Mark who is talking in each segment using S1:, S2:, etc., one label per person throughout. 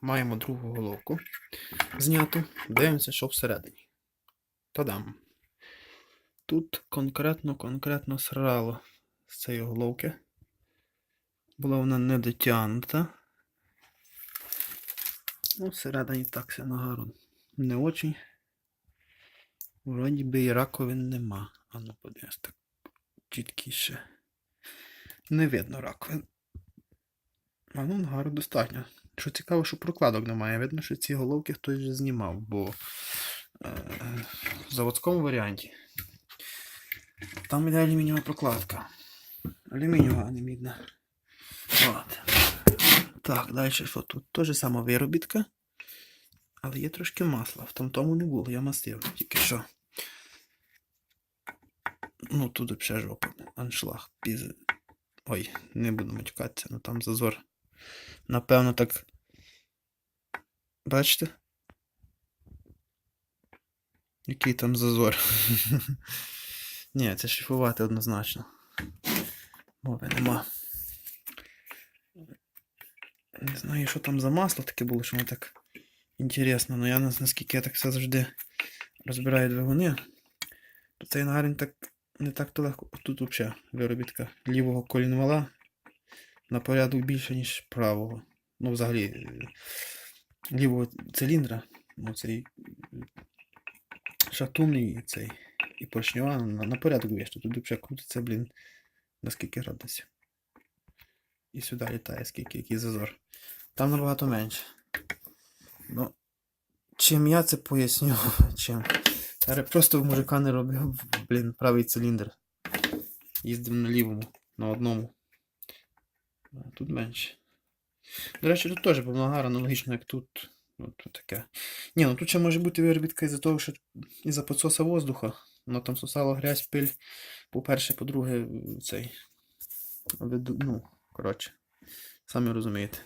S1: маємо другу головку зняту. Дивимося, що всередині. Та-дам. Тут конкретно, конкретно срало з цієї головки. Була вона не дотягнута. Ну, всередині так все нагару. Не очень. Вроді би і раковин нема. А ну подивимось так чіткіше. Не видно раковин. А ну, нагару достатньо. Що цікаво, що прокладок немає. Видно, що ці головки хтось вже знімав, бо е, в заводському варіанті там іде алюмінієва прокладка. Алюмінієва, а не мідна. От. Так, далі що тут? Теж сама виробітка. Але є трошки масла. В тому тому не було, я мастив тільки що. Ну, тут взагалі жопа. Аншлаг. Піз... Ой, не буду матюкатися, ну там зазор. Напевно, так. Бачите? Який там зазор? Ні, це шліфувати однозначно. Мови нема. Не знаю, що там за масло таке було, що воно так інтересно, але я нас- наскільки я так все завжди розбираю двигуни, то цей нагарин так не так то легко. Тут взагалі виробітка лівого колінвала на порядок більше, ніж правого. Ну, взагалі, лівого циліндра, ну, цей шатунний цей і поршнева на, на порядок вище. Тут взагалі крутиться, блін, на скільки градусів. І сюди літає, скільки, який зазор. Там набагато менше. Ну, чим я це поясню, чим. Просто в мужика не робив, блін, правий циліндр. Їздив на лівому, на одному. А тут менше. До речі, тут теж повногар аналогічно, як тут. Тут таке. Ні, ну тут ще може бути виробітка із-за того, що із-за підсоса воздуха. Воно там сосало грязь, пиль. По-перше, по-друге, цей. Ну, коротше. Самі розумієте.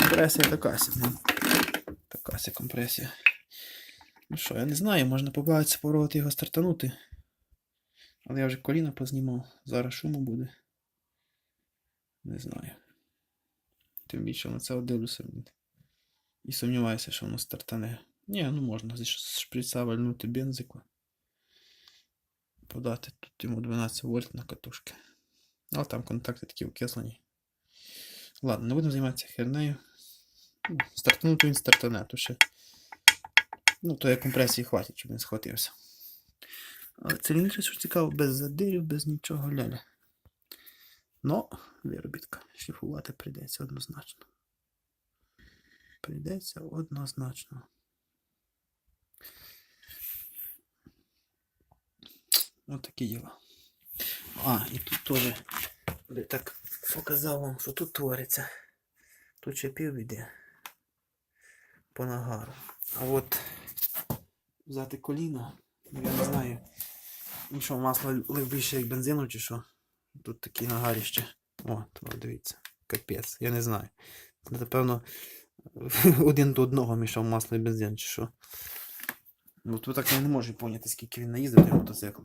S1: Компресія така собі. Така ся компресія. Ну що, я не знаю, можна побавитися, попробувати його стартанути. Але я вже коліна познімав. Зараз шуму буде. Не знаю. Тим більше на це дивлюся. І сумніваюся, що воно стартане. Ні, ну можна зі шприца вальнути бензику. Подати тут йому 12 вольт на катушки. Але там контакти такі окислені. Ладно, не будемо займатися хернею. Ну, Стартанути він стартане, то ще. Ну, то як компресії хватить, щоб він схватився. Але циліндр, що цікаво, без задирів, без нічого ляля. Но виробітка. Шліфувати прийдеться однозначно. Прийдеться однозначно. Ось такі діла. А, і тут теж так показав вам, що тут твориться. Тут ще пів іде по нагару. А от взяти коліно, я не знаю. Що, масло лив більше як бензину чи що? Тут такі нагаріще. О, то дивіться. Капець, я не знаю. Це, напевно, один до одного мішав масло і бензин, чи що. Ну, тут так я не можу поняти, скільки він наїздив той мотоцикл.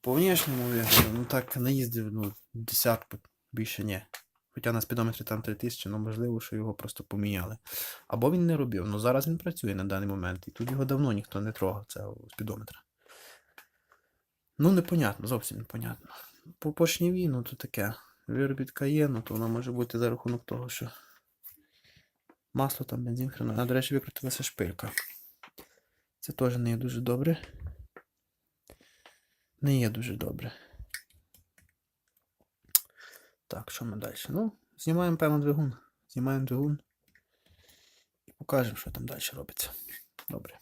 S1: По внешньому вигляду, ну так наїздив, ну, десятку, більше ні. Хоча на спідометрі там 3000, ну можливо, що його просто поміняли. Або він не робив. Ну зараз він працює на даний момент. І тут його давно ніхто не трогав, цього спідометра. Ну, непонятно, зовсім непонятно. По поршневі, ну то таке. Виробітка є, ну то вона може бути за рахунок того, що масло там, бензин, хрена. А, до речі, викрутилася шпилька. Це теж не є дуже добре. Не є дуже добре. Так, що ми далі? Ну, знімаємо певно двигун. Знімаємо двигун і покажемо, що там далі робиться. Добре.